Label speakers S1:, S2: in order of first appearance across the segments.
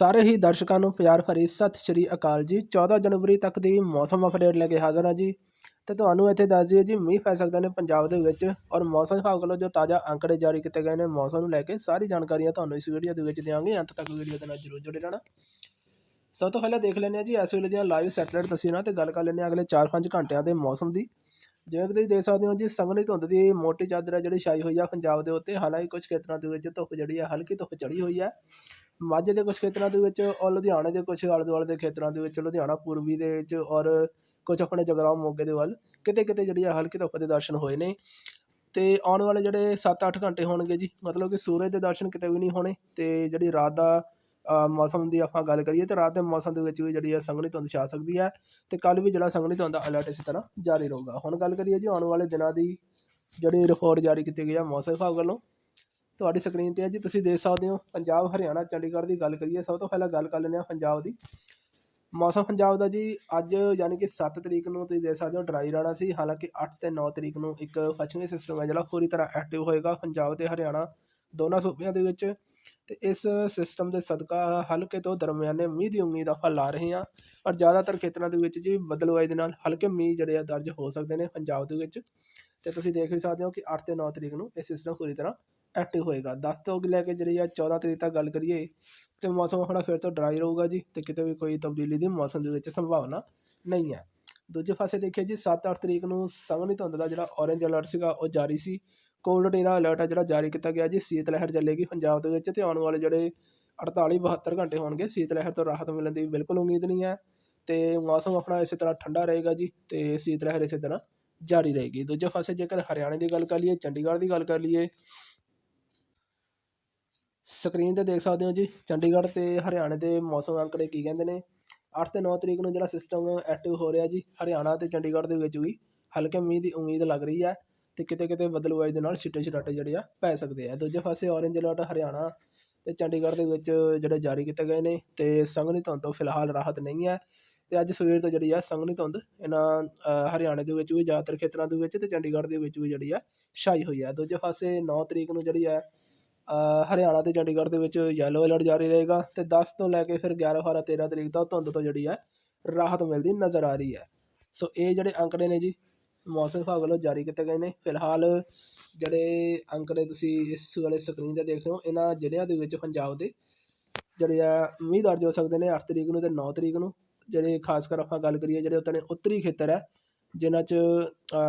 S1: ਸਾਰੇ ਹੀ ਦਰਸ਼ਕਾਂ ਨੂੰ ਪਿਆਰ ਭਰੀ ਸਤਿ ਸ਼੍ਰੀ ਅਕਾਲ ਜੀ। 14 ਜਨਵਰੀ ਤੱਕ ਦੀ ਮੌਸਮ ਅਪਡੇਟ ਲੈ ਕੇ ਹਾਜ਼ਰ ਹਾਂ ਜੀ। ਤੇ ਤੁਹਾਨੂੰ ਇੱਥੇ ਦੱਸ ਦਈਏ ਜੀ, ਮੀਂਹ ਪੈ ਸਕਦੇ ਨੇ ਪੰਜਾਬ ਦੇ ਵਿੱਚ ਔਰ ਮੌਸਮ ਵਿਭਾਗ ਵੱਲੋਂ ਜੋ ਤਾਜ਼ਾ ਅੰਕੜੇ ਜਾਰੀ ਕੀਤੇ ਗਏ ਨੇ, ਮੌਸਮ ਨੂੰ ਲੈ ਕੇ ਸਾਰੀ ਜਾਣਕਾਰੀਆਂ ਤੁਹਾਨੂੰ ਇਸ ਵੀਡੀਓ ਦੇ ਵਿੱਚ ਦਿਆਂਗੇ। ਅੰਤ ਤੱਕ ਵੀਡੀਓ ਦੇ ਨਾਲ ਜਰੂਰ ਜੁੜੇ ਰਹਿਣਾ। ਸਭ ਤੋਂ ਪਹਿਲਾਂ ਦੇਖ ਲੈਂਦੇ ਹਾਂ ਜੀ, ਇਸ ਵੇਲੇ ਦੀਆਂ ਲਾਈਵ ਸੈਟੇਲਾਈਟ ਤਸਵੀਰਾਂ ਤੇ ਗੱਲ ਕਰ ਲੈਂਦੇ ਹਾਂ ਅਗਲੇ 4-5 ਘੰਟਿਆਂ ਦੇ ਮੌਸਮ ਦੀ। ਜਿਵੇਂ ਕਿ ਤੁਸੀਂ ਦੇਖ ਸਕਦੇ ਹੋ ਜੀ ਸੰਘਣੀ ਧੁੰਦ ਦੀ ਮੋਟੀ ਚਾਦਰ ਹੈ ਜਿਹੜੀ ਛਾਈ ਹੋਈ ਆ ਪੰਜਾਬ ਦੇ ਉੱਤੇ। ਹਾਲਾਂਕਿ ਕੁਝ ਖੇਤਰਾਂ ਦੇ ਵਿੱਚ ਧੁੱਪ ਜਿਹੜੀ ਆ, ਹਲਕੀ ਧੁੱਪ ਚੜੀ ਹੋਈ ਹੈ ਮਾਝੇ ਦੇ ਕੁਝ ਖੇਤਰਾਂ ਦੇ ਵਿੱਚ ਔਰ ਲੁਧਿਆਣੇ ਦੇ ਕੁਝ ਆਲੇ ਦੁਆਲੇ ਦੇ ਖੇਤਰਾਂ ਦੇ ਵਿੱਚ, ਲੁਧਿਆਣਾ, ਪੂਰਬੀ ਦੇ ਵਿੱਚ ਔਰ ਕੁਝ ਆਪਣੇ ਜਗਰਾਉਂ, ਮੋਗੇ ਦੇ ਵੱਲ ਕਿਤੇ ਕਿਤੇ ਜਿਹੜੀ ਆ ਹਲਕੀ ਧੁੱਪ ਦੇ ਦਰਸ਼ਨ ਹੋਏ ਨੇ। ਤੇ ਆਉਣ ਵਾਲੇ ਜਿਹੜੇ 7-8 ਘੰਟੇ ਹੋਣਗੇ ਜੀ, ਮਤਲਬ ਕਿ ਸੂਰਜ ਦੇ ਦਰਸ਼ਨ ਕਿਤੇ ਵੀ ਨਹੀਂ ਹੋਣੇ ਤੇ ਜਿਹੜੀ ਰਾਤ ਦਾ ਮੌਸਮ ਦੀ ਆਪਾਂ ਗੱਲ ਕਰੀਏ ਤਾਂ ਰਾਤ ਦੇ ਮੌਸਮ ਦੇ ਵਿੱਚ ਵੀ ਜਿਹੜੀ ਹੈ ਸੰਘਣੀ ਧੁੰਦ ਛਾ ਸਕਦੀ ਹੈ ਅਤੇ ਕੱਲ੍ਹ ਵੀ ਜਿਹੜਾ ਸੰਘਣੀ ਧੁੰਦ ਦਾ ਅਲਰਟ ਇਸੇ ਤਰ੍ਹਾਂ ਜਾਰੀ ਰਹੂਗਾ। ਹੁਣ ਗੱਲ ਕਰੀਏ ਜੀ ਆਉਣ ਵਾਲੇ ਦਿਨਾਂ ਦੀ ਜਿਹੜੀ ਰਿਪੋਰਟ ਜਾਰੀ ਕੀਤੀ ਗਈ ਆ ਮੌਸਮ ਵਿਭਾਗ ਵੱਲੋਂ, ਤੁਹਾਡੀ ਸਕਰੀਨ ਤੇ ਹੈ ਜੀ, ਤੁਸੀਂ ਦੇਖ ਸਕਦੇ ਹੋ ਪੰਜਾਬ, ਹਰਿਆਣਾ, ਚੰਡੀਗੜ੍ਹ ਦੀ ਗੱਲ ਕਰੀਏ, ਸਭ ਤੋਂ ਪਹਿਲਾਂ ਗੱਲ ਕਰ ਲੈਂਦੇ ਹਾਂ ਪੰਜਾਬ ਦੀ। ਮੌਸਮ ਪੰਜਾਬ ਦਾ ਜੀ ਅੱਜ ਯਾਨੀ ਕਿ 7 ਤਰੀਕ ਨੂੰ ਤੁਸੀਂ ਦੇਖ ਸਕਦੇ ਹੋ ਡਰਾਈ ਰਹਿਣਾ ਸੀ, ਹਾਲਾਂਕਿ 8 ਤੇ 9 ਤਰੀਕ ਨੂੰ ਇੱਕ ਪੱਛਮੀ ਸਿਸਟਮ ਹੈ ਜਿਹੜਾ ਪੂਰੀ ਤਰ੍ਹਾਂ ਐਕਟਿਵ ਹੋਏਗਾ, ਪੰਜਾਬ ਤੇ ਹਰਿਆਣਾ ਦੋਨਾਂ ਸੂਬਿਆਂ ਦੇ ਵਿੱਚ। ਅਤੇ ਇਸ ਸਿਸਟਮ ਦੇ ਸਦਕਾ ਹਲਕੇ ਤੋਂ ਦਰਮਿਆਨੇ ਮੀਂਹ ਦੀ ਉਮੀਦ ਆਪਾਂ ਲਾ ਰਹੇ ਹਾਂ। ਪਰ ਜ਼ਿਆਦਾਤਰ ਖੇਤਰਾਂ ਦੇ ਵਿੱਚ ਜੀ ਬਦਲਵਾਈ ਦੇ ਨਾਲ ਹਲਕੇ ਮੀਂਹ ਜਿਹੜੇ ਆ ਦਰਜ ਹੋ ਸਕਦੇ ਨੇ ਪੰਜਾਬ ਦੇ ਵਿੱਚ। ਅਤੇ ਤੁਸੀਂ ਦੇਖ ਵੀ ਸਕਦੇ ਹੋ ਕਿ ਅੱਠ ਅਤੇ ਨੌ ਤਰੀਕ ਨੂੰ ਇਹ ਸਿਸਟਮ ਪੂਰੀ ਤਰ੍ਹਾਂ ਐਕਟਿਵ ਹੋਏਗਾ। ਦਸ ਤੋਂ ਲੈ ਕੇ ਜਿਹੜੀ ਆ 14 ਤਰੀਕ ਤੱਕ ਗੱਲ ਕਰੀਏ, ਤੇ ਮੌਸਮ ਆਪਣਾ ਫਿਰ ਤੋਂ ਡਰਾਈ ਰਹੂਗਾ ਜੀ ਤੇ ਕਿਤੇ ਵੀ ਕੋਈ ਤਬਦੀਲੀ ਦੀ ਮੌਸਮ ਦੇ ਵਿੱਚ ਸੰਭਾਵਨਾ ਨਹੀਂ ਹੈ। ਦੂਜੇ ਪਾਸੇ ਦੇਖੀਏ ਜੀ 7-8 ਤਰੀਕ ਨੂੰ ਸੰਘਣੀ ਧੁੰਦ ਦਾ ਜਿਹੜਾ ਔਰੇਂਜ ਅਲਰਟ ਸੀਗਾ ਉਹ ਜਾਰੀ ਸੀ। ਕੋਲਡ ਡੇ ਦਾ ਅਲਰਟ ਹੈ ਜਿਹੜਾ ਜਾਰੀ ਕੀਤਾ ਗਿਆ ਜੀ ਸੀਤ ਲਹਿਰ ਚੱਲੇਗੀ ਪੰਜਾਬ ਦੇ ਵਿੱਚ ਅਤੇ ਆਉਣ ਵਾਲੇ ਜਿਹੜੇ 48-72 ਘੰਟੇ ਹੋਣਗੇ ਸੀਤ ਲਹਿਰ ਤੋਂ ਰਾਹਤ ਮਿਲਣ ਦੀ ਬਿਲਕੁਲ ਉਮੀਦ ਨਹੀਂ ਹੈ ਅਤੇ ਮੌਸਮ ਆਪਣਾ ਇਸੇ ਤਰ੍ਹਾਂ ਠੰਡਾ ਰਹੇਗਾ ਜੀ ਅਤੇ ਸੀਤ ਲਹਿਰ ਇਸੇ ਤਰ੍ਹਾਂ ਜਾਰੀ ਰਹੇਗੀ। ਦੂਜੇ ਪਾਸੇ ਜੇਕਰ ਹਰਿਆਣੇ ਦੀ ਗੱਲ ਕਰ ਲਈਏ, ਚੰਡੀਗੜ੍ਹ ਦੀ ਗੱਲ ਕਰ ਲਈਏ, ਸਕਰੀਨ ਤੇ ਦੇਖ ਸਕਦੇ ਹੋ ਜੀ, ਚੰਡੀਗੜ੍ਹ ਤੇ ਹਰਿਆਣੇ ਦੇ ਮੌਸਮ ਅੰਕੜੇ ਕੀ ਕਹਿੰਦੇ ਨੇ? 8 ਤੇ 9 ਤਰੀਕ ਨੂੰ ਜਿਹੜਾ ਸਿਸਟਮ ਐਕਟਿਵ ਹੋ ਰਿਹਾ ਜੀ, ਹਰਿਆਣਾ ਤੇ ਚੰਡੀਗੜ੍ਹ ਦੇ ਵਿੱਚ ਵੀ ਹਲਕੇ ਮੀਂਹ ਦੀ ਉਮੀਦ ਲੱਗ ਰਹੀ ਹੈ। ਤੇ ਕਿਤੇ ਕਿਤੇ ਬਦਲਵਾਈ ਦੇ ਨਾਲ ਛਿੱਟੇ ਛਰਾਟੇ ਜਿਹੜੇ ਆ ਪੈ ਸਕਦੇ ਆ। ਦੂਜੇ ਪਾਸੇ ਔਰੇਂਜ ਅਲਰਟ ਹਰਿਆਣਾ ਤੇ ਚੰਡੀਗੜ੍ਹ ਦੇ ਵਿੱਚ ਜਿਹੜੇ ਜਾਰੀ ਕੀਤੇ ਗਏ ਨੇ ਤੇ ਸੰਘਣੀ ਧੁੰਦ ਤੋਂ ਫਿਲਹਾਲ ਰਾਹਤ ਨਹੀਂ ਹੈ ਤੇ ਅੱਜ ਸਵੇਰ ਤੋਂ ਜਿਹੜੀ ਆ ਸੰਘਣੀ ਧੁੰਦ ਇਹਨਾਂ ਹਰਿਆਣੇ ਦੇ ਵਿੱਚ ਵੀ, ਜ਼ਿਆਦਾਤਰ ਖੇਤਰਾਂ ਦੇ ਵਿੱਚ ਤੇ ਚੰਡੀਗੜ੍ਹ ਦੇ ਵਿੱਚ ਵੀ ਜਿਹੜੀ ਆ ਛਾਈ ਹੋਈ ਹੈ ਦੂਜੇ ਪਾਸੇ 9 ਤਰੀਕ ਨੂੰ ਜਿਹੜੀ ਹੈ ਹਰਿਆਣਾ ਤੇ ਚੰਡੀਗੜ੍ਹ ਦੇ ਵਿੱਚ ਯੈਲੋ ਅਲਰਟ ਜਾਰੀ ਰਹੇਗਾ ਤੇ 10 ਤੋਂ ਲੈ ਕੇ ਫਿਰ 11 12 13 ਤਰੀਕ ਤੱਕ ਧੁੰਦ ਤੋਂ ਜਿਹੜੀ ਹੈ ਰਾਹਤ ਮਿਲਦੀ ਨਜ਼ਰ ਆ ਰਹੀ ਹੈ। ਸੋ ਇਹ ਜਿਹੜੇ ਅੰਕੜੇ ਨੇ ਜੀ ਮੌਸਮ ਵਿਭਾਗ ਵੱਲੋਂ ਜਾਰੀ ਕੀਤੇ ਗਏ ਨੇ। ਫਿਲਹਾਲ ਜਿਹੜੇ ਅੰਕੜੇ ਤੁਸੀਂ ਇਸ ਵਾਲੇ ਸਕਰੀਨ ਤੇ ਦੇਖ ਰਹੇ ਹੋ, ਇਹਨਾਂ ਜ਼ਿਲ੍ਹਿਆਂ ਦੇ ਵਿੱਚ ਪੰਜਾਬ ਦੇ ਜਿਹੜੇ ਆ ਮੀਂਹ ਦਰਜ ਹੋ ਸਕਦੇ ਨੇ 8 ਤਰੀਕ ਨੂੰ ਤੇ 9 ਤਰੀਕ ਨੂੰ। ਜਿਹੜੇ ਖਾਸ ਕਰ ਆਪਾਂ ਗੱਲ ਕਰੀਏ, ਜਿਹੜੇ ਉੱਤੇ ਨੇ, ਉੱਤਰੀ ਖੇਤਰ ਹੈ, ਜਿਨ੍ਹਾਂ 'ਚ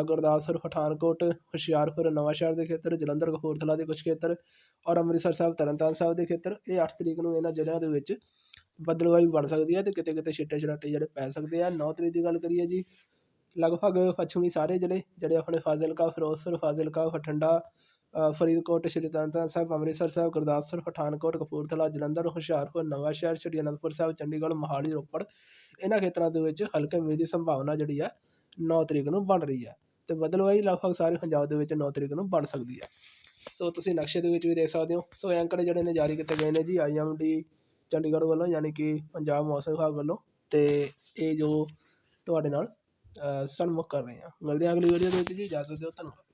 S1: ਗੁਰਦਾਸਪੁਰ, ਪਠਾਨਕੋਟ, ਹੁਸ਼ਿਆਰਪੁਰ, ਨਵਾਂਸ਼ਹਿਰ ਦੇ ਖੇਤਰ, ਜਲੰਧਰ, ਕਪੂਰਥਲਾ ਦੇ ਕੁਝ ਖੇਤਰ ਔਰ ਅੰਮ੍ਰਿਤਸਰ ਸਾਹਿਬ, ਤਰਨਤਾਰਨ ਸਾਹਿਬ ਦੇ ਖੇਤਰ, ਇਹ 8 ਤਰੀਕ ਨੂੰ ਇਹਨਾਂ ਜ਼ਿਲ੍ਹਿਆਂ ਦੇ ਵਿੱਚ ਬੱਦਲਵਾਈ ਬਣ ਸਕਦੀ ਹੈ ਤੇ ਕਿਤੇ ਕਿਤੇ ਛਿੱਟੇ ਛਰਾਟੇ ਜਿਹੜੇ ਪੈ ਸਕਦੇ ਆ। 9 ਤਰੀਕ ਦੀ ਗੱਲ ਕਰੀਏ ਜੀ ਲਗਭਗ ਪੱਛਮੀ ਸਾਰੇ ਜ਼ਿਲ੍ਹੇ, ਜਿਹੜੇ ਆਪਣੇ ਫਾਜ਼ਿਲਕਾ, ਫਿਰੋਜ਼ਪੁਰ, ਫਾਜ਼ਿਲਕਾ, ਬਠਿੰਡਾ ਫਰੀਦਕੋਟ ਸ਼੍ਰੀ ਤਰਨਤਾਰਨ ਸਾਹਿਬ, ਅੰਮ੍ਰਿਤਸਰ ਸਾਹਿਬ, ਗੁਰਦਾਸਪੁਰ, ਪਠਾਨਕੋਟ, ਕਪੂਰਥਲਾ, ਜਲੰਧਰ, ਹੁਸ਼ਿਆਰਪੁਰ, ਨਵਾਂਸ਼ਹਿਰ, ਸ਼੍ਰੀ ਅਨੰਦਪੁਰ ਸਾਹਿਬ, ਚੰਡੀਗੜ੍ਹ, ਮੋਹਾਲੀ, ਰੋਪੜ, ਇਹਨਾਂ ਖੇਤਰਾਂ ਦੇ ਵਿੱਚ ਹਲਕੇ ਮੀਂਹ ਦੀ ਸੰਭਾਵਨਾ ਜਿਹੜੀ ਆ 9 ਤਰੀਕ ਨੂੰ ਬਣ ਰਹੀ ਹੈ ਤੇ ਬਦਲਵਾਈ ਲਗਭਗ ਸਾਰੇ ਪੰਜਾਬ ਦੇ ਵਿੱਚ 9 ਤਰੀਕ ਨੂੰ ਬਣ ਸਕਦੀ ਹੈ। ਸੋ ਤੁਸੀਂ ਨਕਸ਼ੇ ਦੇ ਵਿੱਚ ਵੀ ਦੇਖ ਸਕਦੇ ਹੋ। ਸੋ ਐਂਕੜੇ ਜਿਹੜੇ ਨੇ ਜਾਰੀ ਕੀਤੇ ਗਏ ਨੇ ਜੀ ਆਈਐਮਡੀ ਚੰਡੀਗੜ੍ਹ ਵੱਲੋਂ, ਯਾਨੀ ਕਿ ਪੰਜਾਬ ਮੌਸਮ ਵਿਭਾਗ ਵੱਲੋਂ ਤੇ ਇਹ ਜੋ ਤੁਹਾਡੇ ਨਾਲ ਅ, ਕਰ ਰਹੇ ਹਾਂ। ਮਿਲਦੇ ਹਾਂ ਅਗਲੀ ਵੀਡੀਓ ਦੇ ਵਿੱਚ ਜੀ। ਇਜਾਜ਼ਤ ਦਿਓ ਧੰਨਵਾਦ।